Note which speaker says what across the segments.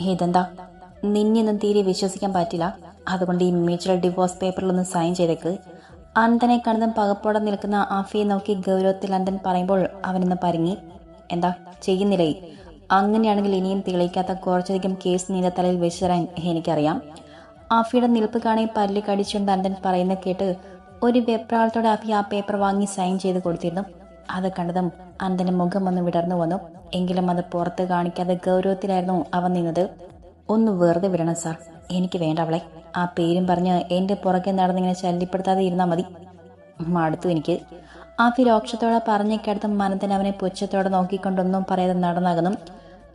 Speaker 1: ഇതെന്താ? നിന്നെയൊന്നും തീരെ വിശ്വസിക്കാൻ പറ്റില്ല. അതുകൊണ്ട് ഈ മ്യൂച്വൽ ഡിവോഴ്സ് പേപ്പറിലൊന്ന് സൈൻ ചെയ്തേക്ക്. അനന്തനെ കണ്ടതും പകപ്പോടെ നിൽക്കുന്ന ആഫിയെ നോക്കി ഗൗരവത്തിൽ അനന്തൻ പറയുമ്പോൾ അവനൊന്ന് പരങ്ങി. എന്താ? ചെയ്യുന്നില്ലേ? അങ്ങനെയാണെങ്കിൽ ഇനിയും തെളിയിക്കാത്ത കുറച്ചധികം കേസ് നിന്റെ തലയിൽ വെച്ച് തരാൻ എനിക്കറിയാം. ആഫിയുടെ നിൽപ്പ് കാണി പല്ല് കടിച്ചുകൊണ്ട് അനന്തൻ പറയുന്ന കേട്ട് ഒരു വെപ്രാളത്തോടെ ആഫി ആ പേപ്പർ വാങ്ങി സൈൻ ചെയ്ത് കൊടുത്തിരുന്നു. അത് കണ്ടതും അനന്തന്റെ മുഖം ഒന്ന് വിടർന്നു വന്നു. എങ്കിലും അത് പുറത്ത് കാണിക്കാതെ ഗൗരവത്തിലായിരുന്നു അവൻ നിന്നത്. ഒന്ന് വെറുതെ വിടണം സാർ. എനിക്ക് വേണ്ട അവളെ. ആ പേരും പറഞ്ഞ് എന്റെ പുറകെ നടന്നിങ്ങനെ ശല്യപ്പെടുത്താതെ ഇരുന്നാൽ മതി. മടുത്തു എനിക്ക്. ആഫി രോക്ഷത്തോടെ പറഞ്ഞേക്കടുത്ത് മനത്തിന് അവനെ പുച്ഛത്തോടെ നോക്കിക്കൊണ്ടൊന്നും പറയാതെ നടന്നാകുന്നു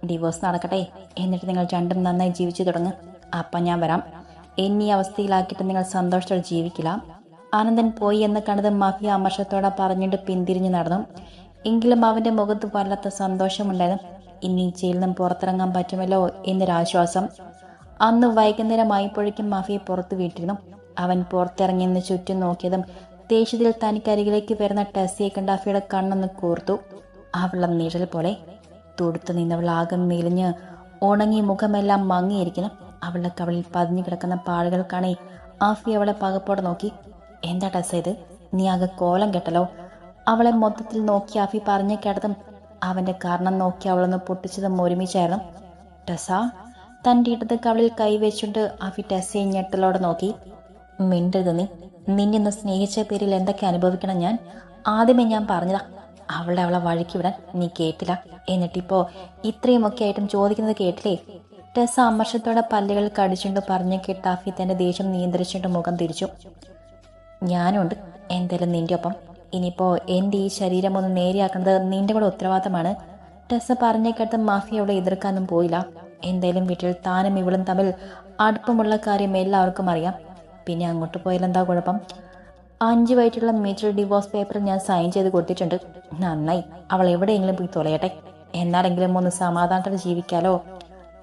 Speaker 1: ഡിവോഴ്സ് നടക്കട്ടെ. എന്നിട്ട് നിങ്ങൾ രണ്ടും നന്നായി ജീവിച്ചു തുടങ്ങും. അപ്പം ഞാൻ വരാം. എന്നീ അവസ്ഥയിലാക്കിയിട്ട് നിങ്ങൾ സന്തോഷത്തോടെ ജീവിക്കില്ല. ആനന്ദൻ പോയി എന്ന് കണ്ടത് മാഫിയ അമർഷത്തോടെ പറഞ്ഞിട്ട് പിന്തിരിഞ്ഞു നടന്നു. എങ്കിലും അവന്റെ മുഖത്ത് വല്ലാത്ത സന്തോഷമുണ്ടായിരുന്നു. ഇനി ജയിലിൽ നിന്നും പുറത്തിറങ്ങാൻ പറ്റുമല്ലോ എന്നൊരാശ്വാസം. അന്ന് വൈകുന്നേരമായപ്പോഴേക്കും മഫിയെ പുറത്തു വീട്ടിരുന്നു. അവൻ പുറത്തിറങ്ങിയെന്ന് ചുറ്റും നോക്കിയതും ദേഷ്യത്തിൽ തനിക്കരികിലേക്ക് വരുന്ന ടെസ്സിയെ കണ്ട അഫിയുടെ കണ്ണൊന്ന് കൂർത്തു. അവളെ നിഴൽ പോലെ തൊടുത്തു നിന്നവൾ മെലിഞ്ഞ് ഉണങ്ങി മുഖമെല്ലാം മങ്ങിയിരിക്കുന്നു. അവളുടെ കവളിൽ പതിഞ്ഞു കിടക്കുന്ന പാടുകൾ കാണി ആഫി അവളെ പകപ്പോടെ നോക്കി. എന്താ ഇത് നീ ആകെ കോലം കെട്ടലോ? അവളെ മൊത്തത്തിൽ നോക്കി ആഫി പറഞ്ഞു കേട്ടതും അവന്റെ കാരണം നോക്കി അവളൊന്ന് പൊട്ടിച്ചതും ഒരുമിച്ചായിരുന്നു. ടെസ തന്റെ ഇടത് കവളിൽ കൈവച്ചുകൊണ്ട് ആഫി ടസയെ ഞെട്ടലോടെ നോക്കി. മിണ്ടരുത് നീ. നിന്നെ സ്നേഹിച്ച പേരിൽ എന്തൊക്കെ അനുഭവിക്കണം ഞാൻ? ആദ്യമേ ഞാൻ പറഞ്ഞതാ അവളെ അവളെ വഴിക്ക് വിടാൻ നീ കേട്ടില്ല. എന്നിട്ടിപ്പോ ഇത്രയുമൊക്കെ ആയിട്ടും ചോദിക്കുന്നത് കേട്ടില്ലേ? ടെസ അമർഷത്തോടെ പല്ലുകൾ കടിച്ചുകൊണ്ട് പറഞ്ഞു കേട്ട് ആഫി തന്റെ ദേഷ്യം നിയന്ത്രിച്ചുകൊണ്ട് മുഖം തിരിച്ചു. ഞാനുണ്ട്. എന്തായാലും നിന്റെ ഒപ്പം. ഇനിയിപ്പോ എന്റെ ഈ ശരീരം ഒന്ന് നേരെയാക്കുന്നത് നിന്റെ കൂടെ ഉത്തരവാദിത്തമാണ്. ടെസ് പറഞ്ഞേക്കടുത്ത് മാഫി അവളെ എതിർക്കാനും പോയില്ല. എന്തായാലും വീട്ടിൽ താനും ഇവളും തമ്മിൽ അടുപ്പമുള്ള കാര്യം എല്ലാവർക്കും അറിയാം. പിന്നെ അങ്ങോട്ട് പോയാൽ എന്താ കുഴപ്പം? അഞ്ച് വയറ്റുള്ള മീറ്റർ ഡിവോഴ്സ് പേപ്പർ ഞാൻ സൈൻ ചെയ്ത് കൊടുത്തിട്ടുണ്ട്. നന്നായി. അവൾ എവിടെയെങ്കിലും പോയി തൊലയട്ടെ. എന്നാലെങ്കിലും ഒന്ന് സമാധാനത്തോടെ ജീവിക്കാലോ.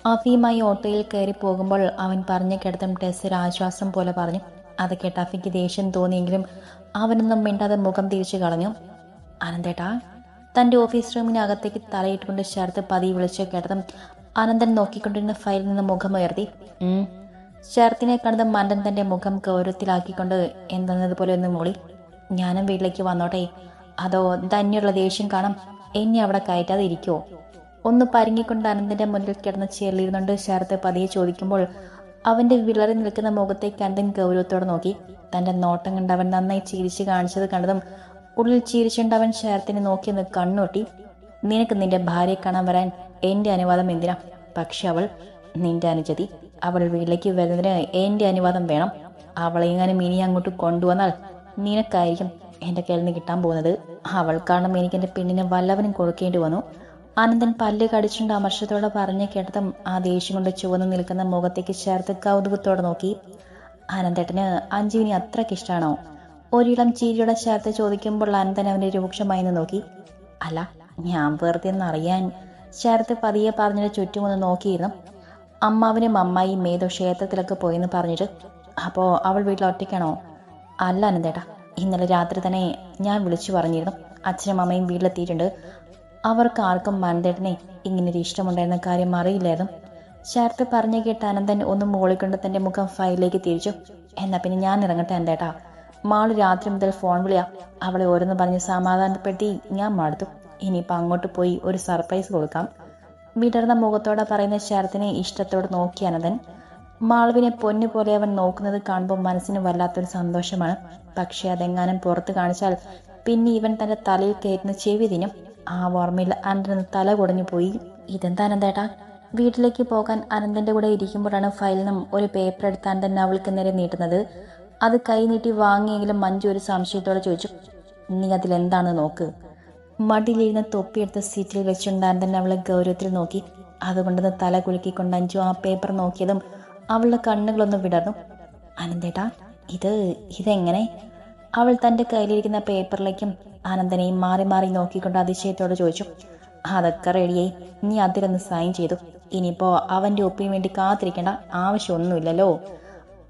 Speaker 1: അഫിയുമായി ഓട്ടോയിൽ കയറി പോകുമ്പോൾ അവൻ പറഞ്ഞ കിടത്തും ടെസ് ഒരു ആശ്വാസം പോലെ പറഞ്ഞു. അത് കേട്ട അഫിക്ക് ദേഷ്യം തോന്നിയെങ്കിലും അവനൊന്നും മിണ്ടാതെ മുഖം തിരിച്ചു കളഞ്ഞു. അനന്തേട്ടാ തന്റെ ഓഫീസ് റൂമിനകത്തേക്ക് തലയിട്ടുകൊണ്ട് ശരത്ത് പതി വിളിച്ചു കേട്ടതും അനന്തൻ നോക്കിക്കൊണ്ടിരുന്ന ഫയലിൽ നിന്ന് മുഖം ഉയർത്തി ശരത്തിനെ കണ്ടത് മണ്ടൻ തന്റെ മുഖം ഗൗരവത്തിലാക്കിക്കൊണ്ട് എന്തെന്നതുപോലെ ഒന്ന് മൂളി. ഞാനും വീട്ടിലേക്ക് വന്നോട്ടെ. അതോ തന്നെയുള്ള ദേഷ്യം കാണാം. എന്നെ അവിടെ കയറ്റാതെ ഇരിക്കുവോ ഒന്ന് പരുങ്ങിക്കൊണ്ട് അനന്തന്റെ മുന്നിൽ കിടന്ന് ചേർന്നിരുന്നുണ്ട് ശരത്ത് പതിയെ ചോദിക്കുമ്പോൾ അവന്റെ വിളറി നിൽക്കുന്ന മുഖത്തെ കണ്ടൻ ഗൗരവത്തോടെ നോക്കി. തന്റെ നോട്ടം കണ്ട് അവൻ നന്നായി ചിരിച്ച് കാണിച്ചത് കണ്ടതും ഉള്ളിൽ ചിരിച്ചുകൊണ്ട് അവൻ ശരത്തിനെ നോക്കിയെന്ന് കണ്ണൂട്ടി നിനക്ക് നിന്റെ ഭാര്യയെ കാണാൻ വരാൻ എന്റെ അനുവാദം എന്തിനാ? പക്ഷെ അവൾ നിന്റെ അനുജതി. അവൾ വീട്ടിലേക്ക് വരുന്നതിന് എന്റെ അനുവാദം വേണം. അവളെങ്ങാനും ഇനി അങ്ങോട്ട് കൊണ്ടുവന്നാൽ നിനക്കായിരിക്കും എന്റെ കയ്യിൽ നിന്ന് കിട്ടാൻ പോകുന്നത്. അവൾ കാരണം എനിക്ക് എന്റെ പെണ്ണിനെ വല്ലവനും കൊടുക്കേണ്ടി വന്നു. ആനന്ദൻ പല്ല് കടിച്ചുകൊണ്ട് അമർഷത്തോടെ പറഞ്ഞു കേട്ടതും ആ ദേഷ്യം കൊണ്ട് ചുവന്ന് നിൽക്കുന്ന മുഖത്തേക്ക് ചേർത്ത് കൗതുകത്തോടെ നോക്കി. ആനന്ദേട്ടന് അഞ്ജുവിനെ അത്രയ്ക്ക് ഇഷ്ടമാണോ ഒരിളം ചീരിയുടെ ചേർത്ത് ചോദിക്കുമ്പോൾ ആനന്ദൻ അവന്റെ രൂക്ഷമായി നോക്കി. അല്ല ഞാൻ വെറുതെ എന്നറിയാൻ ചേർത്ത് പതിയെ പറഞ്ഞിട്ട് ചുറ്റുമൊന്ന് നോക്കിയിരുന്നു. അമ്മാവിനും അമ്മായി ഏതോ ക്ഷേത്രത്തിലൊക്കെ പോയെന്ന് പറഞ്ഞിട്ട് അപ്പോൾ അവൾ വീട്ടിൽ ഒറ്റയ്ക്കാണോ? അല്ല അനന്തേട്ടാ ഇന്നലെ രാത്രി തന്നെ ഞാൻ വിളിച്ചു പറഞ്ഞിരുന്നു. അച്ഛനും അമ്മയും വീട്ടിലെത്തിയിട്ടുണ്ട്. അവർക്ക് ആർക്കും മനന്തേട്ടനെ ഇങ്ങനൊരു ഇഷ്ടമുണ്ടായിരുന്ന കാര്യം അറിയില്ലായിരുന്നു. ശരത്ത് പറഞ്ഞു കേട്ട അനന്തൻ ഒന്ന് മോളിക്കൊണ്ട് തന്റെ മുഖം ഫയലിലേക്ക് തിരിച്ചു. എന്നാ പിന്നെ ഞാൻ ഇറങ്ങട്ടെ എന്തേട്ടാ മാൾ രാത്രി മുതൽ ഫോൺ വിളിയാ. അവളെ ഓരോന്ന് പറഞ്ഞ് സമാധാനപ്പെടുത്തി ഞാൻ മടുത്തു. ഇനിയിപ്പോൾ അങ്ങോട്ട് പോയി ഒരു സർപ്രൈസ് കൊടുക്കാം. വിടർന്ന മുഖത്തോടെ പറയുന്ന ശരത്തിനെ ഇഷ്ടത്തോടെ നോക്കി അനന്തൻ. മാളുവിനെ പൊന്നു പോലെ അവൻ നോക്കുന്നത് കാണുമ്പോൾ മനസ്സിന് വല്ലാത്തൊരു സന്തോഷമാണ്. പക്ഷേ അതെങ്ങാനും പുറത്ത് കാണിച്ചാൽ പിന്നെ ഇവൻ തന്റെ തലയിൽ കയറ്റുന്ന ചെവി ആ ഓർമ്മയിൽ അനന്തന് തല കുടഞ്ഞു പോയി. ഇതെന്താ അനന്തേട്ടാ? വീട്ടിലേക്ക് പോകാൻ അനന്തന്റെ കൂടെ ഇരിക്കുമ്പോഴാണ് ഫയലിൽ നിന്നും ഒരു പേപ്പർ എടുത്ത് അനന്തൻ അവൾക്ക് നേരെ നീട്ടുന്നത്. അത് കൈ നീട്ടി വാങ്ങിയെങ്കിലും മഞ്ജു ഒരു സംശയത്തോടെ ചോദിച്ചു നീ അതിലെന്താണെന്ന് നോക്ക്. മടിയിലിരുന്ന് തൊപ്പിയെടുത്ത് സീറ്റിൽ വെച്ചുകൊണ്ട് തന്നെ അവളെ ഗൗരവത്തിൽ നോക്കി. അതുകൊണ്ടൊന്ന് തല കുലുക്കിക്കൊണ്ട് അഞ്ചു ആ പേപ്പർ നോക്കിയതും അവളുടെ കണ്ണുകളൊന്നും വിടർന്നു. അനന്തേട്ടാ ഇത് ഇതെങ്ങനെ? അവൾ തന്റെ കയ്യിലിരിക്കുന്ന പേപ്പറിലേക്കും ആനന്ദനെയും മാറി മാറി നോക്കിക്കൊണ്ട് അതിശയത്തോട് ചോദിച്ചു അതൊക്കെ റെഡിയായി. നീ അതിലൊന്ന് സൈൻ ചെയ്തു. ഇനിയിപ്പോ അവന്റെ ഒപ്പിന് വേണ്ടി കാത്തിരിക്കേണ്ട ആവശ്യമൊന്നുമില്ലല്ലോ.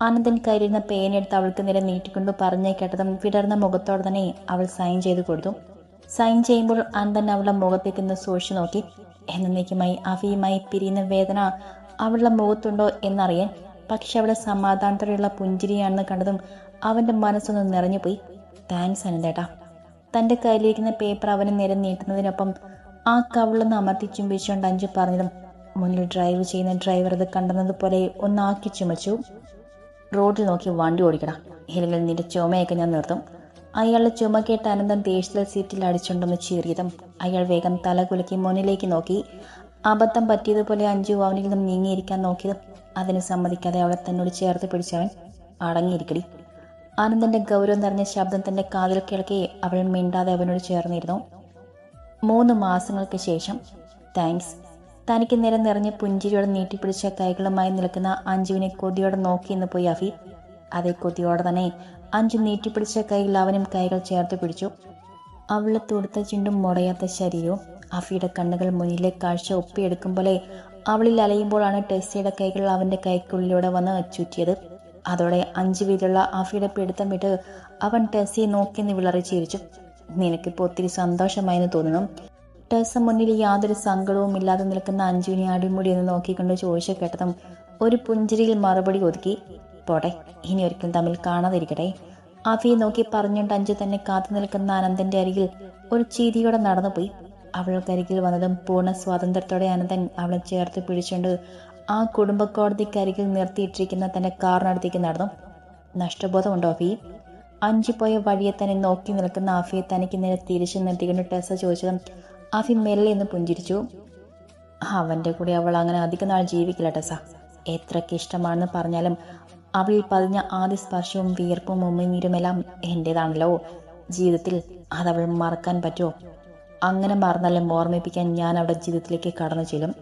Speaker 1: ആനന്ദൻ കയ്യിലിരുന്ന പേനെടുത്ത് അവൾക്ക് നേരെ നീട്ടിക്കൊണ്ട് പറഞ്ഞേ കേട്ടതും വിടർന്ന മുഖത്തോടെ തന്നെ അവൾ സൈൻ ചെയ്ത് കൊടുത്തു. സൈൻ ചെയ്യുമ്പോൾ ആനന്ദൻ അവളുടെ മുഖത്തേക്ക് നിന്ന് സൂക്ഷിച്ചു നോക്കി. എന്നേക്കുമായി അഫിയുമായി പിരിയുന്ന വേദന അവളുടെ മുഖത്തുണ്ടോ എന്നറിയാൻ പക്ഷെ അവളെ സമാധാനത്തോടെയുള്ള പുഞ്ചിരിയാണെന്ന് കണ്ടതും അവന്റെ മനസ്സൊന്ന് നിറഞ്ഞുപോയി. താങ്ക്സ് അനന്തേട്ടാ. തന്റെ കയ്യിലിരിക്കുന്ന പേപ്പർ അവന് നേരെ നീട്ടുന്നതിനൊപ്പം ആ കവിളൊന്ന് അമർത്തി ചുംബിച്ചുകൊണ്ട് അഞ്ചു പറഞ്ഞതും മുന്നിൽ ഡ്രൈവ് ചെയ്യുന്ന ഡ്രൈവർ അത് കണ്ടെന്നതുപോലെ ഒന്നാക്കി ചുമച്ചു. റോഡിൽ നോക്കി വണ്ടി ഓടിക്കണം ഇല്ലെങ്കിൽ നിന്റെ ചുമയൊക്കെ ഞാൻ നിർത്തും. അയാളുടെ ചുമ കേട്ട അനന്തൻ ദേഷ്യത്തിൽ സീറ്റിൽ അടിച്ചുകൊണ്ടൊന്ന് ചീറിയതും അയാൾ വേഗം തല കുലുക്കി മുന്നിലേക്ക് നോക്കി. അബദ്ധം പറ്റിയതുപോലെ അഞ്ചു അവനിൽ നിന്നും നീങ്ങിയിരിക്കാൻ നോക്കിയതും അതിന് സമ്മതിക്കാതെ അവളെ തന്നോട് ചേർത്ത് പിടിച്ചവൻ അടങ്ങിയിരിക്കടി. ആനന്ദന്റെ ഗൗരവം നിറഞ്ഞ ശബ്ദം തന്റെ കാതിൽ കേൾക്കെ അവൾ മിണ്ടാതെ അവനോട് ചേർന്നിരുന്നു. മൂന്ന് മാസങ്ങൾക്ക് ശേഷം താങ്ക്സ്. തനിക്ക് നേരെ നിറഞ്ഞ പുഞ്ചിരിയോടെ നീട്ടിപ്പിടിച്ച കൈകളുമായി നിൽക്കുന്ന അഞ്ജുവിനെ കൊതിയോടെ നോക്കി എന്ന് പോയി അഫി. അതേ കൊതിയോടെ തന്നെ അഞ്ചു നീട്ടിപ്പിടിച്ച കൈകൾ അവനും കൈകൾ ചേർത്ത് പിടിച്ചു. അവളെ തുടുത്ത ചുണ്ടും മുടയാത്ത ശരീരവും അഫിയുടെ കണ്ണുകൾ മുന്നിലെ കാഴ്ച ഒപ്പിയെടുക്കും പോലെ അവളിൽ അലയുമ്പോഴാണ് ടെസ്സിയുടെ കൈകൾ അവന്റെ കൈക്കുള്ളിലൂടെ വന്ന് ചുറ്റിയത്. അതോടെ അഞ്ചു പേരുള്ള അഫിയുടെ പിടുത്തം വിട്ട് അവൻ ടെസ്സിയെ നോക്കി വിളറി ചിരിച്ചു. നിനക്കിപ്പോൾ ഒത്തിരി സന്തോഷമായി എന്ന് തോന്നുന്നു. ടെസ് മുന്നിൽ യാതൊരു സങ്കടവും ഇല്ലാതെ നിൽക്കുന്ന അഞ്ജുവിനെ അടിമുടി എന്ന് നോക്കിക്കൊണ്ട് ചോദിച്ചു കേട്ടതും ഒരു പുഞ്ചിരിയിൽ മറുപടി ഒതുക്കി. പോട്ടെ ഇനി ഒരിക്കലും തമ്മിൽ കാണാതിരിക്കട്ടെ. അഫിയെ നോക്കി പറഞ്ഞുകൊണ്ട് അഞ്ചു തന്നെ കാത്തു നിൽക്കുന്ന അനന്തന്റെ അരികിൽ ഒരു ചീതിയോടെ നടന്നുപോയി. അവൾക്കരികിൽ വന്നതും പൂർണ സ്വാതന്ത്ര്യത്തോടെ അനന്തൻ അവളെ ചേർത്ത് പിടിച്ചുകൊണ്ട് ആ കുടുംബ കോടതിക്കരികിൽ നിർത്തിയിട്ടിരിക്കുന്ന തന്റെ കാറിനടുത്തേക്ക് നടന്നു. നഷ്ടബോധമുണ്ടോ അഫി? അഞ്ചു പോയ വഴിയെ തന്നെ നോക്കി നിൽക്കുന്ന ആഫിയെ തനിക്ക് നേരെ തിരിച്ചു നിർത്തിക്കൊണ്ട് ടെസ ചോദിച്ചതും ആഫി മെല്ലെ എന്ന് പുഞ്ചിരിച്ചു. അവന്റെ കൂടെ അവൾ അങ്ങനെ അധികം നാൾ ജീവിക്കില്ല ടെസ. എത്രയ്ക്ക് ഇഷ്ടമാണെന്ന് പറഞ്ഞാലും അവളിൽ പതിഞ്ഞ ആദ്യ സ്പർശവും വിയർപ്പും ഉമ്മിനീരുമെല്ലാം എന്റേതാണല്ലോ ജീവിതത്തിൽ അതവൾ മറക്കാൻ പറ്റുമോ? അങ്ങനെ മറന്നാലും ഓർമ്മിപ്പിക്കാൻ ഞാൻ അവളുടെ ജീവിതത്തിലേക്ക് കടന്നു ചെല്ലും.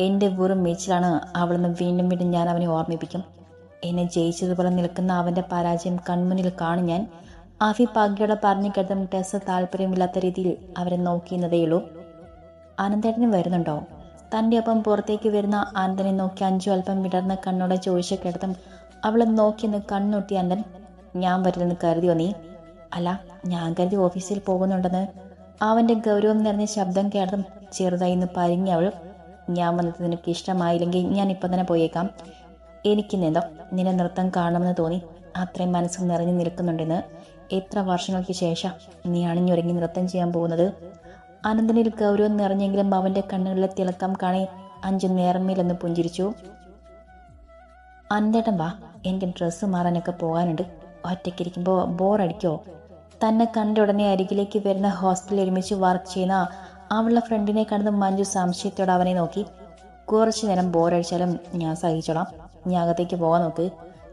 Speaker 1: എന്റെ വെറും മേച്ചിലാണ് അവളെന്ന് വീണ്ടും വീണ്ടും ഞാൻ അവനെ ഓർമ്മിപ്പിക്കും. എന്നെ ജയിച്ചതുപോലെ നിൽക്കുന്ന അവന്റെ പരാജയം കൺമുന്നിൽ കാണും ഞാൻ. ആഫി പാഗ്യോടെ പറഞ്ഞു കേട്ടതും ടെസ് താല്പര്യമില്ലാത്ത രീതിയിൽ അവരെ നോക്കിയെന്നതേയുള്ളൂ അനന്തേട്ടന് വരുന്നുണ്ടോ? തന്റെ ഒപ്പം പുറത്തേക്ക് വരുന്ന അനന്തനെ നോക്കി അഞ്ചു അല്പം വിടർന്ന കണ്ണോടെ ചോദിച്ച കേട്ടതും അവളെ നോക്കിയെന്ന് കണ്ണൊട്ടി അനന്തൻ ഞാൻ വരില്ലെന്ന് കരുതിയോ നീ? അല്ല ഞാൻ കരുതി ഓഫീസിൽ പോകുന്നുണ്ടെന്ന്. അവന്റെ ഗൗരവം നിറഞ്ഞ ശബ്ദം കേട്ടതും ചെറുതായി ഇന്ന് പരിങ്ങി അവൾ ഞാൻ വന്നത് നിനക്ക് ഇഷ്ടമായില്ലെങ്കിൽ ഞാൻ ഇപ്പം തന്നെ പോയേക്കാം. എനിക്ക് നിന്നോ നിന്നെ നൃത്തം കാണണമെന്ന് തോന്നി. അത്രയും മനസ്സ് നിറഞ്ഞു നിൽക്കുന്നുണ്ടെന്ന്. എത്ര വർഷങ്ങൾക്ക് ശേഷം നീ അണിഞ്ഞൊരുങ്ങി നൃത്തം ചെയ്യാൻ പോകുന്നത്? അനന്തനിൽ ഗൗരവം നിറഞ്ഞെങ്കിലും അവന്റെ കണ്ണുകളിലെ തിളക്കം കാണി അഞ്ചു നേർമയിലെന്ന് പുഞ്ചിരിച്ചു. അനന്തേട്ടൻ വാ എനിക്ക് ഡ്രസ്സ് മാറാനൊക്കെ പോകാനുണ്ട്. ഒറ്റയ്ക്കിരിക്കുമ്പോൾ ബോറടിക്കോ തന്നെ കണ്ട ഉടനെ അരികിലേക്ക് വരുന്ന ഹോസ്റ്റലിൽ ഒരുമിച്ച് വർക്ക് ചെയ്യുന്ന അവളുടെ ഫ്രണ്ടിനെ കണ്ടത് മഞ്ജു സംശയത്തോടെ അവനെ നോക്കി. കുറച്ചു നേരം ബോറടിച്ചാലും ഞാൻ സഹിച്ചോളാം. ഞാൻ അകത്തേക്ക് പോകാൻ നോക്ക്.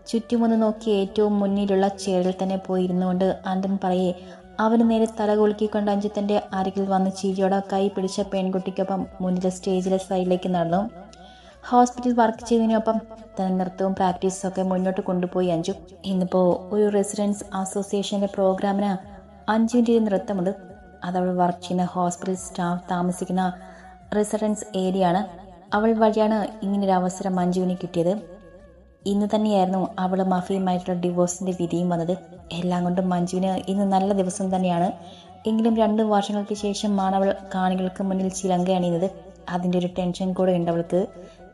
Speaker 1: ചുറ്റുമൊന്ന് നോക്കി ഏറ്റവും മുന്നിലുള്ള ചേരിൽ തന്നെ പോയി ഇരുന്നുകൊണ്ട് അന്തൻ പറയെ അവന് നേരെ തല കുലുക്കിക്കൊണ്ട് അഞ്ചിത്തന്റെ അരികിൽ വന്ന് ചിരിയോടെ കൈ പിടിച്ച പെൺകുട്ടിക്കൊപ്പം മുന്നിലെ സ്റ്റേജിലെ സൈഡിലേക്ക് നടന്നു. ഹോസ്പിറ്റൽ വർക്ക് ചെയ്തതിനൊപ്പം തന്നെ നൃത്തവും പ്രാക്ടീസും ഒക്കെ മുന്നോട്ട് കൊണ്ടുപോയി അഞ്ചു. ഇന്നിപ്പോൾ ഒരു റെസിഡൻസ് അസോസിയേഷന്റെ പ്രോഗ്രാമിന് അഞ്ചുവിന്റെ നൃത്തമുണ്ട്. അതവൾ വർക്ക് ചെയ്യുന്ന ഹോസ്പിറ്റൽ സ്റ്റാഫ് താമസിക്കുന്ന റെസിഡൻസ് ഏരിയ ആണ് അവൾ വഴിയാണ് ഇങ്ങനൊരു അവസരം മഞ്ജുവിന് കിട്ടിയത്. ഇന്ന് തന്നെയായിരുന്നു അവൾ മഫിയുമായിട്ടുള്ള ഡിവോഴ്സിന്റെ വിധിയും വന്നത്. എല്ലാം കൊണ്ടും മഞ്ജുവിന് ഇന്ന് നല്ല ദിവസം തന്നെയാണ്. എങ്കിലും രണ്ട് വർഷങ്ങൾക്ക് ശേഷമാണ് അവൾ കാണികൾക്ക് മുന്നിൽ ചിലങ്ക അണിയുന്നത് അതിന്റെ ഒരു ടെൻഷൻ കൂടെ ഉണ്ട് അവൾക്ക്.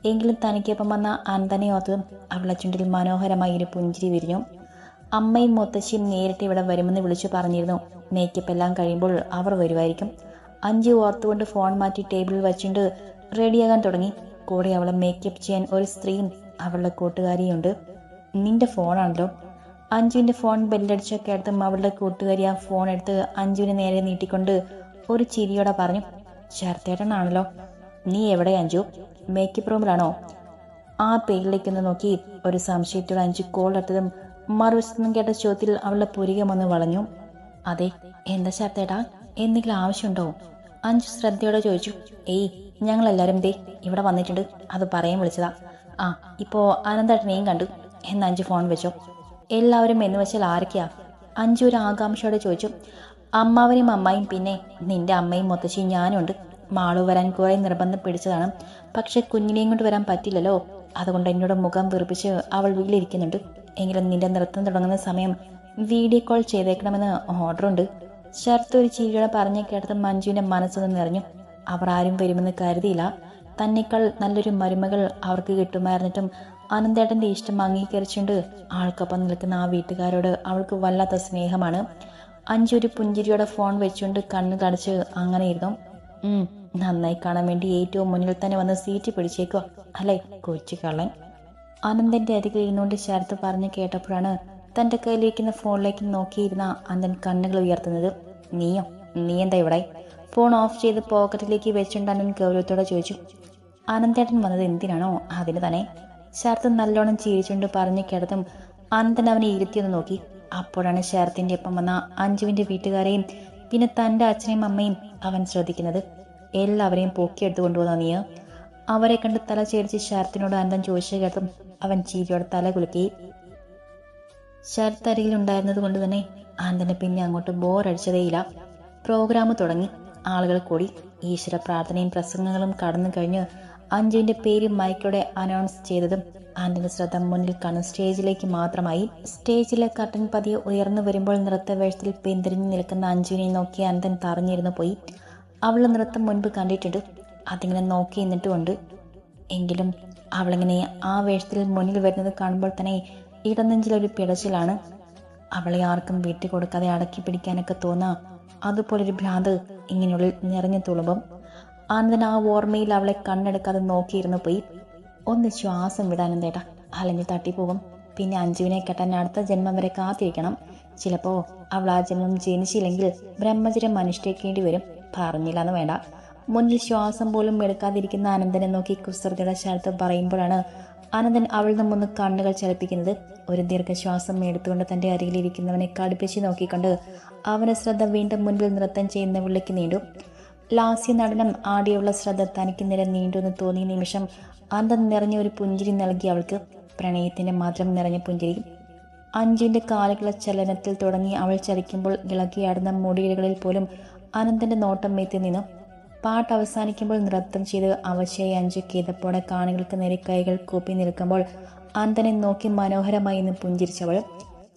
Speaker 1: എങ്കിലും തനിക്കൊപ്പം വന്ന അന്തനെ ഓർത്തതും അവളെ ചുണ്ടിൽ മനോഹരമായി ഒരു പുഞ്ചിരി വിരിഞ്ഞു. അമ്മയും മുത്തശ്ശിയും നേരിട്ട് ഇവിടെ വരുമെന്ന് വിളിച്ചു പറഞ്ഞിരുന്നു. മേക്കപ്പ് എല്ലാം കഴിയുമ്പോൾ അവർ വരുമായിരിക്കും. അഞ്ച് ഓർത്തുകൊണ്ട് ഫോൺ മാറ്റി ടേബിളിൽ വെച്ചിട്ട് റെഡിയാകാൻ തുടങ്ങി. കൂടെ അവളെ മേക്കപ്പ് ചെയ്യാൻ ഒരു സ്ത്രീയും അവളുടെ കൂട്ടുകാരിയുണ്ട്. നിന്റെ ഫോണാണല്ലോ. അഞ്ജുവിന്റെ ഫോൺ ബെല്ലടിച്ചൊക്കെ അടുത്തും അവളുടെ കൂട്ടുകാരി ആ ഫോൺ എടുത്ത് അഞ്ജുവിനെ നേരെ നീട്ടിക്കൊണ്ട് ഒരു ചിരിയോടെ പറഞ്ഞു ശരത്തേട്ടനാണല്ലോ. നീ എവിടെ അഞ്ജു? മേക്കപ്പ് റൂമിലാണോ? ആ പേരിലേക്കൊന്ന് നോക്കി. ഒരു സംശയത്തോടെ അഞ്ചു കോൾ എടുത്തതും മറുവശത്തു നിന്നും കേട്ട ചോദ്യത്തിൽ അവളുടെ പുരികം ഒന്ന് വളഞ്ഞു. അതെ എന്താ ശരത്തേട്ടാ എന്തെങ്കിലും ആവശ്യമുണ്ടോ? അഞ്ചു ശ്രദ്ധയോടെ ചോദിച്ചു. ഏയ് ഞങ്ങളെല്ലാവരും ദേ ഇവിടെ വന്നിട്ടുണ്ട്. അത് പറയാൻ വിളിച്ചതാ. ആ ഇപ്പോൾ അനന്തേട്ടനെയും കണ്ടു. എന്ന് അഞ്ചു ഫോൺ വെച്ചോ. എല്ലാവരും എന്ന് വെച്ചാൽ ആരൊക്കെയാ? അഞ്ചു ഒരു ആകാംക്ഷയോടെ ചോദിച്ചു. അമ്മാവനും അമ്മായും പിന്നെ നിന്റെ അമ്മയും മുത്തശ്ശിയും ഞാനും ഉണ്ട്. മാളു വരാൻ കുറെ നിർബന്ധം പിടിച്ചതാണ്. പക്ഷെ കുഞ്ഞിനെയും കൊണ്ട് വരാൻ പറ്റില്ലല്ലോ. അതുകൊണ്ട് എന്നോട് മുഖം വീർപ്പിച്ച് അവൾ വീട്ടിലിരിക്കുന്നുണ്ട്. എങ്കിലും നിന്റെ നൃത്തം തുടങ്ങുന്ന സമയം വീഡിയോ കോൾ ചെയ്തേക്കണമെന്ന് ഓർഡറുണ്ട്. ഒരു ചിരിയോടെ പറഞ്ഞു കേട്ടത് മഞ്ജുവിന്റെ മനസ്സൊന്ന് നിറഞ്ഞു. അവർ ആരും വരുമെന്ന് കരുതിയില്ല. തന്നെക്കാൾ നല്ലൊരു മരുമകൾ അവർക്ക് കിട്ടുമായിരുന്നിട്ടും അനന്തേട്ടന്റെ ഇഷ്ടം അംഗീകരിച്ചുകൊണ്ട് ആൾക്കൊപ്പം നിൽക്കുന്ന ആ വീട്ടുകാരോട് അവൾക്ക് വല്ലാത്ത സ്നേഹമാണ്. അഞ്ചു ഒരു പുഞ്ചിരിയോടെ ഫോൺ വെച്ചുകൊണ്ട് കണ്ണ് കടച്ച് അങ്ങനെ ഇരുന്നു. നന്നായി കാണാൻ വേണ്ടി ഏറ്റവും മുന്നിൽ തന്നെ വന്ന് സീറ്റ് പിടിച്ചേക്കോ അല്ലേ കൊച്ചു കള്ളൻ അനന്തന്റെ അരികിൽ ഇരുന്നുകൊണ്ട് ശരത്ത് പറഞ്ഞു കേട്ടപ്പോഴാണ് തന്റെ കയ്യിലിരിക്കുന്ന ഫോണിലേക്ക് നോക്കിയിരുന്ന ആനന്ദൻ കണ്ണുകൾ ഉയർത്തുന്നത്. നീയോ നീ എന്താ ഇവിടെ? ഫോൺ ഓഫ് ചെയ്ത് പോക്കറ്റിലേക്ക് വെച്ചുകൊണ്ട് അനന്തൻ ഗൗരവത്തോടെ ചോദിച്ചു. അനന്തേട്ടൻ വന്നത് എന്തിനാണോ? അതിന് തന്നെ. ശരത്ത് നല്ലോണം ചിരിച്ചുകൊണ്ട് പറഞ്ഞു കേട്ടതും ആനന്ദൻ അവനെ ഇരുത്തിയൊന്ന് നോക്കി. അപ്പോഴാണ് ശരത്തിന്റെ ഒപ്പം വന്ന അഞ്ജുവിന്റെ വീട്ടുകാരെയും പിന്നെ തന്റെ അച്ഛനെയും അമ്മയും അവൻ ശ്രദ്ധിക്കുന്നത്. എല്ലാവരെയും പൊക്കിയെടുത്ത് കൊണ്ടുവന്ന നീ അവരെ കണ്ട് തല ചേരിച്ച് ശരത്തിനോട് അനന്തൻ ചോദിച്ചു കേട്ടതും അവൻ ചീരിയോടെ തല കുലുക്കി. ശരത് അരികിലുണ്ടായിരുന്നത് കൊണ്ട് തന്നെ ആനന്ദനെ പിന്നെ അങ്ങോട്ട് ബോറടിച്ചതേയില്ല. പ്രോഗ്രാം തുടങ്ങി. ആളുകൾ കൂടി ഈശ്വര പ്രാർത്ഥനയും പ്രസംഗങ്ങളും കടന്നു കഴിഞ്ഞ് അഞ്ജുവിന്റെ പേര് മൈക്കോടെ അനൗൺസ് ചെയ്തതും ആന്റിന്റെ ശ്രദ്ധ മുന്നിൽ കാണും സ്റ്റേജിലേക്ക് മാത്രമായി. സ്റ്റേജിലെ കർട്ടൻ പതിയെ ഉയർന്നു വരുമ്പോൾ നൃത്ത വേഷത്തിൽ പിന്തിരിഞ്ഞു നിൽക്കുന്ന അഞ്ജുവിനെ നോക്കി അനന്തൻ തറഞ്ഞിരുന്നു പോയി. അവൾ നൃത്തം മുൻപ് കണ്ടിട്ടുണ്ട്. അതിങ്ങനെ നോക്കി നിന്നിട്ടുമുണ്ട്. എങ്കിലും അവളിങ്ങനെ ആ വേഷത്തിൽ മുന്നിൽ വരുന്നത് കാണുമ്പോൾ തന്നെ ഇടനെഞ്ചിലൊരു പിടച്ചിലാണ്. അവളെ ആർക്കും വീട്ടിൽ കൊടുക്കാതെ അടക്കി പിടിക്കാനൊക്കെ തോന്നാ. അതുപോലൊരു ഭ്രാന്ത് ഇങ്ങനെയുള്ളിൽ നിറഞ്ഞു തുളുമ്പം. ആനന്ദൻ ആ ഓർമ്മയിൽ അവളെ കണ്ണെടുക്കാതെ നോക്കിയിരുന്നു പോയി. ഒന്ന് ശ്വാസം വിടാനും തേട്ടാ അല്ലെങ്കിൽ തട്ടിപ്പോകും. പിന്നെ അഞ്ജുവിനെ കെട്ടാൻ അടുത്ത ജന്മം വരെ കാത്തിരിക്കണം. ചിലപ്പോ അവൾ ആ ജന്മം ജനിച്ചില്ലെങ്കിൽ ബ്രഹ്മചര്യം അനുഷ്ഠിക്കേണ്ടി വരും. പറഞ്ഞില്ലെന്ന് വേണ്ട. മുന്നിൽ ശ്വാസം പോലും എടുക്കാതിരിക്കുന്ന ആനന്ദനെ നോക്കി കുസൃതിയുടെ ശരത്ത് പറയുമ്പോഴാണ് ആനന്ദൻ അവളിൽ നിന്ന് കണ്ണുകൾ ചലിപ്പിക്കുന്നത്. ഒരു ദീർഘശ്വാസം എടുത്തുകൊണ്ട് തന്റെ അരികിലിരിക്കുന്നവനെ കടുപ്പിച്ച് നോക്കിക്കൊണ്ട് അവന്റെ ശ്രദ്ധ വീണ്ടും മുൻപിൽ നൃത്തം ചെയ്യുന്ന വിളിക്ക് നീണ്ടു. ലാസ്യ നടനം ആടിയുള്ള ശ്രദ്ധ തനിക്ക് നിര നീണ്ടുവെന്ന് തോന്നിയ നിമിഷം അന്ത നിറഞ്ഞ ഒരു പുഞ്ചിരി നൽകി അവൾക്ക്. പ്രണയത്തിന്റെ മാത്രം നിറഞ്ഞ പുഞ്ചിരി. അഞ്ചിന്റെ കാലുകള ചലനത്തിൽ തുടങ്ങി അവൾ ചലിക്കുമ്പോൾ ഇളകിയാടുന്ന മുടിയിലുകളിൽ പോലും അനന്തന്റെ നോട്ടം എത്തി നിന്നു. പാട്ട് അവസാനിക്കുമ്പോൾ നൃത്തം ചെയ്ത് അവശയെ അഞ്ചു കീതപ്പോടെ കാണികൾക്ക് നേരെ കൈകൾ കൂപ്പി നിൽക്കുമ്പോൾ അന്തനെ നോക്കി മനോഹരമായി നിന്ന് പുഞ്ചിരിച്ചവൾ.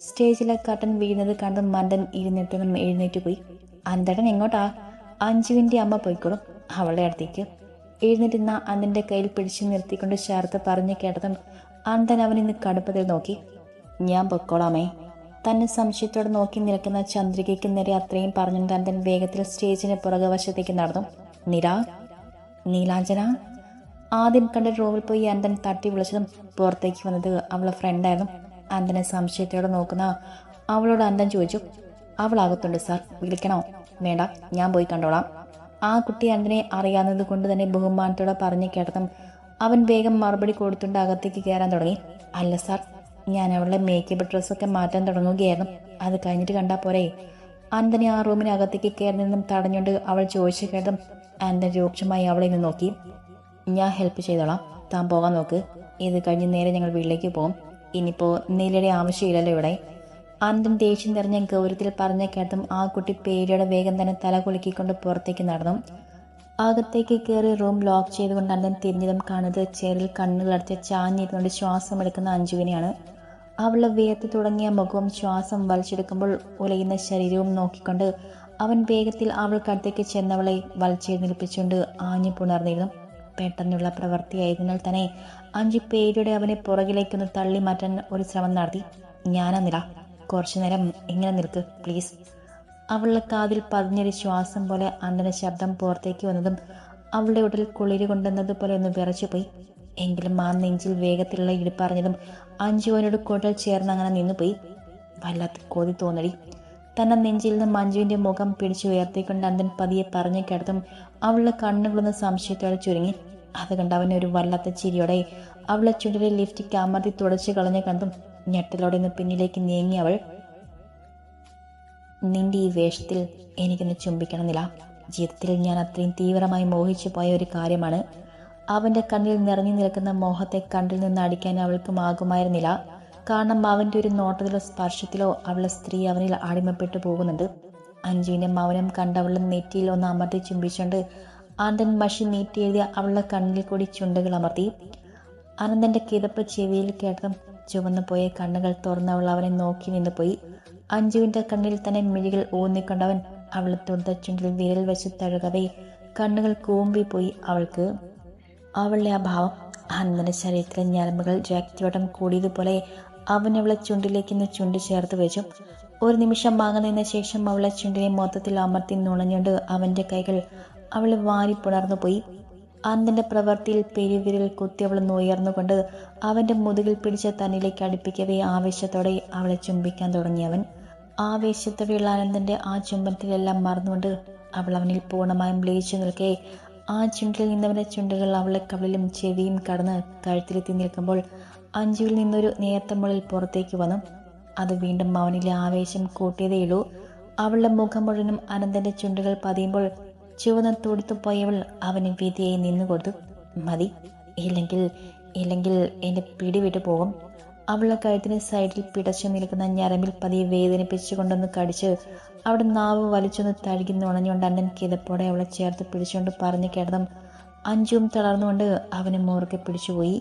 Speaker 1: സ്റ്റേജിലെ കട്ടൻ വീഴുന്നത് കണ്ട് മണ്ടൻ ഇരുന്നിട്ടൊന്നും എഴുന്നേറ്റ് പോയി. അന്തടൻ എങ്ങോട്ടാ? അഞ്ജുവിന്റെ അമ്മ പോയിക്കോളും. അവളുടെ അടുത്തേക്ക്. എഴുന്നേറ്റുന്ന അന്തന്റെ കയ്യിൽ പിടിച്ചു നിർത്തിക്കൊണ്ട് ചേർത്ത് പറഞ്ഞു കേട്ടതും അന്തൻ അവനിന്ന് കടുപ്പത്തിൽ നോക്കി. ഞാൻ പൊക്കോളാമേ. തന്നെ സംശയത്തോടെ നോക്കി നിൽക്കുന്ന ചന്ദ്രികയ്ക്ക് നേരെ അത്രയും പറഞ്ഞുകൊണ്ട് അന്തൻ വേഗത്തിൽ സ്റ്റേജിന് പുറകുവശത്തേക്ക് നടന്നു. നിര നീലാഞ്ജന. ആദ്യം കണ്ട റൂമിൽ പോയി അന്തൻ തട്ടി വിളിച്ചതും പുറത്തേക്ക് വന്നത് അവളെ ഫ്രണ്ടായിരുന്നു അന്തനെ സംശയത്തോടെ നോക്കുന്ന അവളോട് അന്തൻ ചോദിച്ചു അവൾ അകത്തുണ്ട് സാർ വിളിക്കണോ? വേണ്ട ഞാൻ പോയി കണ്ടോളാം. ആ കുട്ടി അന്തനെ അറിയാവുന്നത് കൊണ്ട് തന്നെ ബഹുമാനത്തോടെ പറഞ്ഞു കേട്ടതും അവൻ വേഗം മറുപടി കൊടുത്തുകൊണ്ട് അകത്തേക്ക് കയറാൻ തുടങ്ങി. അല്ല സാർ ഞാൻ അവളുടെ മേക്കപ്പ് ഡ്രസ്സൊക്കെ മാറ്റാൻ തുടങ്ങുകയായിരുന്നു. അത് കഴിഞ്ഞിട്ട് കണ്ടാൽ പോരെ. ആനന്ദനെ ആ റൂമിനകത്തേക്ക് കയറി നിന്നും തടഞ്ഞുകൊണ്ട് അവൾ ചോദിച്ചു കേട്ടതും ആനന്ദൻ രൂക്ഷമായി അവളെ നിന്ന് നോക്കി. ഞാൻ ഹെൽപ്പ് ചെയ്തോളാം. താൻ പോകാൻ നോക്ക്. ഇത് കഴിഞ്ഞ് നേരെ ഞങ്ങൾ വീട്ടിലേക്ക് പോകും. ഇനിയിപ്പോൾ നീലയുടെ ആവശ്യമില്ലല്ലോ ഇവിടെ. ആനന്ദൻ ദേഷ്യം നിറഞ്ഞ ഗൗരവത്തിൽ പറഞ്ഞ കേട്ടതും ആ കുട്ടി പേടിയുടെ വേഗം തന്നെ തല കുലുക്കിക്കൊണ്ട് പുറത്തേക്ക് നടന്നു. അകത്തേക്ക് കയറി റൂം ലോക്ക് ചെയ്തുകൊണ്ട് അണ്ണൻ തിരിഞ്ഞതും കാണുന്നത് ചേറിൽ കണ്ണുകളടച്ച് ചാഞ്ഞിരുന്നുകൊണ്ട് ശ്വാസമെടുക്കുന്ന അഞ്ജുവിനെയാണ്. അവളുടെ വിയർത്തി തുടങ്ങിയ മുഖവും ശ്വാസം വലിച്ചെടുക്കുമ്പോൾ ഉലയുന്ന ശരീരവും നോക്കിക്കൊണ്ട് അവൻ വേഗത്തിൽ അവൾക്കടുത്തേക്ക് ചെന്നവളെ വലിച്ചെഴുന്നേൽപ്പിച്ചുകൊണ്ട് ആഞ്ഞു പുണർന്നിരുന്നു. പെട്ടെന്നുള്ള പ്രവൃത്തിയായതിനാൽ തന്നെ അഞ്ചു പേരുടെ അവനെ പുറകിലേക്കൊന്ന് തള്ളി മാറ്റാൻ ഒരു ശ്രമം നടത്തി. ഞാനെന്നില്ല കുറച്ചു നേരം ഇങ്ങനെ നിൽക്ക് പ്ലീസ്. അവളുടെ കാതിൽ പതിഞ്ഞൊരു ശ്വാസം പോലെ അണ്ണന്റെ ശബ്ദം പുറത്തേക്ക് വന്നതും അവളുടെ ഉടൽ കുളിര് കൊണ്ടുവന്നതുപോലെ ഒന്ന് വിറച്ചുപോയി. എങ്കിലും ആ നെഞ്ചിൽ വേഗത്തിലുള്ള ഇടിപ്പറഞ്ഞതും അഞ്ജുവിനോട് കൂടുതൽ ചേർന്ന് അങ്ങനെ നിന്നുപോയി. വല്ലാത്ത കോതി തോന്നടി. തന്നെ നെഞ്ചിൽ നിന്ന് മഞ്ജുവിന്റെ മുഖം പിടിച്ചു ഉയർത്തിക്കൊണ്ട് അന്തൻ പതിയെ പറഞ്ഞു കേട്ടതും അവളുടെ കണ്ണുകളൊന്ന് സംശയത്തോടെ ചുരുങ്ങി. അത് കണ്ട് അവനെ ഒരു വല്ലാത്ത ചിരിയോടെ അവളെ ചുണ്ടിലെ ലിഫ്റ്റ് അമർത്തി തുടച്ചു കളഞ്ഞു കണ്ടും ഞെട്ടലോടെ നിന്ന് പിന്നിലേക്ക് നീങ്ങി അവൾ നിന്റെ ഈ വേഷത്തിൽ എനിക്കൊന്ന് ചുംബിക്കണമെന്നില്ല. ജീവിതത്തിൽ ഞാൻ അത്രയും തീവ്രമായി മോഹിച്ചു പോയ ഒരു കാര്യമാണ്. അവന്റെ കണ്ണിൽ നിറഞ്ഞു നിൽക്കുന്ന മോഹത്തെ കണ്ടിൽ നിന്ന് അടിക്കാൻ അവൾക്കും ആകുമായിരുന്നില്ല കാരണം അവന്റെ ഒരു നോട്ടത്തിലോ സ്പർശത്തിലോ അവളെ സ്ത്രീ അവനിൽ അടിമപ്പെട്ടു പോകുന്നുണ്ട്. അഞ്ജുവിന്റെ മൗനം കണ്ട് അവളുടെ നെറ്റിയിൽ ഒന്ന് അമർത്തി ചുംബിച്ചുകൊണ്ട് ആന്തൻ മഷി നീട്ടി എഴുതിയ അവളുടെ കണ്ണിൽ കൂടി ചുണ്ടുകൾ അമർത്തി. അനന്തന്റെ കിതപ്പ് ചെവിയിൽ കേട്ടതും ചുവന്നു പോയ കണ്ണുകൾ തുറന്നവൾ അവനെ നോക്കി നിന്ന് പോയി. അഞ്ജുവിന്റെ കണ്ണിൽ തന്നെ മിഴികൾ ഊന്നിക്കൊണ്ടവൻ അവളെ ചുണ്ടിൽ വിരൽ വെച്ച് തഴുകവേ കണ്ണുകൾ കൂമ്പിപ്പോയി അവൾക്ക്. അവളുടെ ആ ഭാവം ഹനുമന്റെ ശരീരത്തിലെ ഞരമ്പുകൾ രക്തയോട്ടം കൂടിയതുപോലെ അവൻ അവളെ ചുണ്ടിലേക്ക് ചുണ്ടിലേക്കൊന്ന് ചുണ്ട് ചേർത്ത് വെച്ചു. ഒരു നിമിഷം മാങ്ങ നിന്ന ശേഷം അവളെ ചുണ്ടിനെ മൊത്തത്തിൽ അമർത്തി നുണഞ്ഞുകൊണ്ട് അവന്റെ കൈകൾ അവളെ വാരി പുണർന്നു പോയി. അന്തന്റെ പ്രവൃത്തിയിൽ പെരുവിരൽ കുത്തി അവൾ ഉയർന്നുകൊണ്ട് അവന്റെ മുതുകിൽ പിടിച്ച തന്നിലേക്ക് അടുപ്പിക്കവേ ആവേശത്തോടെ അവളെ ചുംബിക്കാൻ തുടങ്ങിയവൻ. ആവേശത്തോടെയുള്ള ആനന്ദന്റെ ആ ചുംബനത്തിലെല്ലാം മറന്നുകൊണ്ട് അവൾ അവനിൽ പൂർണമായും ലയിച്ചു നിൽക്കെ ആ ചുണ്ടിൽ നിന്നവന്റെ ചുണ്ടുകൾ അവളെ കവളിലും ചെവിയും കടന്ന് കഴുത്തിലെത്തി നിൽക്കുമ്പോൾ അഞ്ചുവിൽ നിന്നൊരു നേർത്തമുള്ളിൽ പുറത്തേക്ക് വന്നു. അത് വീണ്ടും അവനിലെ ആവേശം കൂട്ടിയതേയുള്ളൂ അവളുടെ മുഖം മുഴുവനും അനന്തന്റെ ചുണ്ടുകൾ പതിയുമ്പോൾ ചുവന്ന തുടുത്തു പോയവൾ അവന് വിധിയായി നിന്നു കൊടുത്തു. മതി. ഇല്ലെങ്കിൽ ഇല്ലെങ്കിൽ എന്റെ പിടിവിട്ടു പോകും. അവളുടെ കഴുത്തിന് സൈഡിൽ പിടച്ചു നിൽക്കുന്ന ഞരമ്പിൽ പതിയെ വേദനിപ്പിച്ചുകൊണ്ടൊന്ന് കടിച്ച് അവിടെ നാവ് വലിച്ചൊന്ന് തഴുകി നുണഞ്ഞുകൊണ്ട് അണ്ണൻ കിതപ്പോടെ അവളെ ചേർത്ത് പിടിച്ചുകൊണ്ട് പറഞ്ഞു കിടന്നും അഞ്ചും തളർന്നുകൊണ്ട് അവനെ മുറുകെ പിടിച്ചുപോയി.